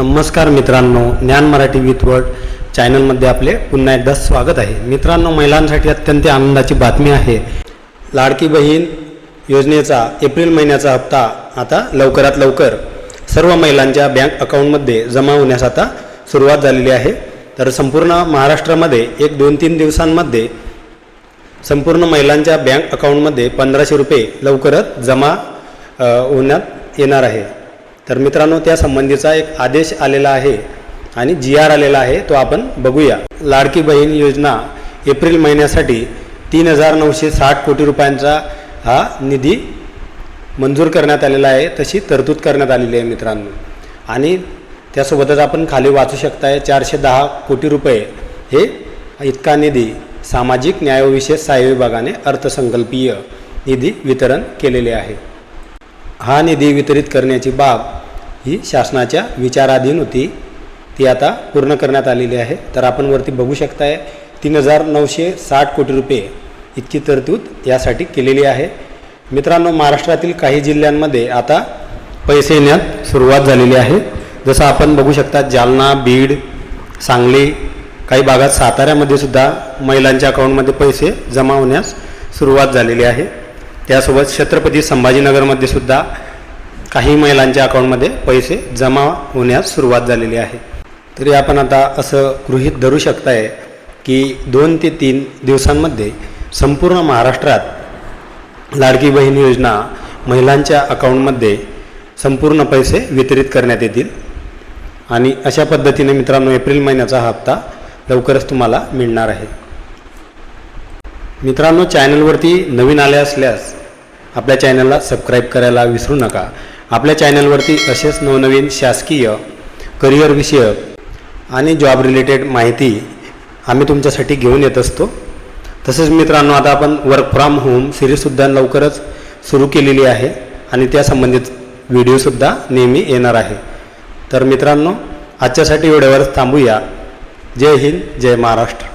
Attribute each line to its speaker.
Speaker 1: नमस्कार मित्रांनो ज्ञान मराठी विथ वर्ड चॅनलमध्ये आपले पुन्हा एकदा स्वागत आहे. मित्रांनो महिलांसाठी अत्यंत आनंदाची बातमी आहे. लाडकी बहीण योजनेचा एप्रिल महिन्याचा हप्ता आता लवकरात लवकर सर्व महिलांच्या बँक अकाउंटमध्ये जमा होण्यास आता सुरुवात झालेली आहे. तर संपूर्ण महाराष्ट्रामध्ये एक दोन तीन दिवसांमध्ये संपूर्ण महिलांच्या बँक अकाउंटमध्ये पंधराशे रुपये लवकरच जमा होण्यात येणार आहे. तर मित्रांनो त्या संबंधीचा एक आदेश आलेला आहे आणि जी आर आलेला आहे तो आपण बघूया. लाडकी बहीण योजना एप्रिल महिन्यासाठी तीन हजार नऊशे साठ कोटी रुपयांचा हा निधी मंजूर करण्यात आलेला आहे तशी तरतूद करण्यात आलेली आहे मित्रांनो. आणि त्यासोबतच आपण खाली वाचू शकताय चारशे दहा कोटी रुपये हे इतका निधी सामाजिक न्यायविशेष सहाय्य विभागाने अर्थसंकल्पीय निधी वितरण केलेले आहे. हा निधी वितरित करण्याची बाब ही शासनाच्या विचाराधीन होती. ती आता पूर्ण करण्यात आलेली आहे. तर आपण वरती बघू शकताय तीन हजार नऊशे साठ कोटी रुपये इतकी तरतूद यासाठी केलेली आहे. मित्रांनो महाराष्ट्रातील काही जिल्ह्यांमध्ये आता पैसे येण्यात सुरुवात झालेली आहे. जसं आपण बघू शकता जालना बीड सांगली काही भागात साताऱ्यामध्ये सुद्धा महिलांच्या अकाउंटमध्ये पैसे जमा होण्यास सुरुवात झालेली आहे. त्यासोबत छत्रपती संभाजीनगरमध्ये सुद्धा काही महिलांच्या अकाउंटमध्ये पैसे जमा होण्यास सुरुवात झालेली आहे. तरी आपण आता असं गृहीत धरू शकताय की दोन ते तीन दिवसांमध्ये संपूर्ण महाराष्ट्रात लाडकी बहीण योजना महिलांच्या अकाउंटमध्ये संपूर्ण पैसे वितरित करण्यात येतील. आणि अशा पद्धतीने मित्रांनो एप्रिल महिन्याचा हप्ता लवकरच तुम्हाला मिळणार आहे. मित्रांनो चॅनलवरती नवीन आले असल्यास आपल्या चॅनलला सबस्क्राईब करायला विसरू नका. आपल्या चॅनलवरती असेच नवनवीन शासकीय करिअरविषयक आणि जॉब रिलेटेड माहिती आम्ही तुमच्यासाठी घेऊन येत असतो. तसेच मित्रांनो आता आपण वर्क फ्रॉम होम सिरीजसुद्धा लवकरच सुरू केलेली आहे आणि त्या संबंधित व्हिडिओसुद्धा नेहमी येणार आहे. तर मित्रांनो आजच्यासाठी एवढ्यावरच थांबूया. जय हिंद जय महाराष्ट्र.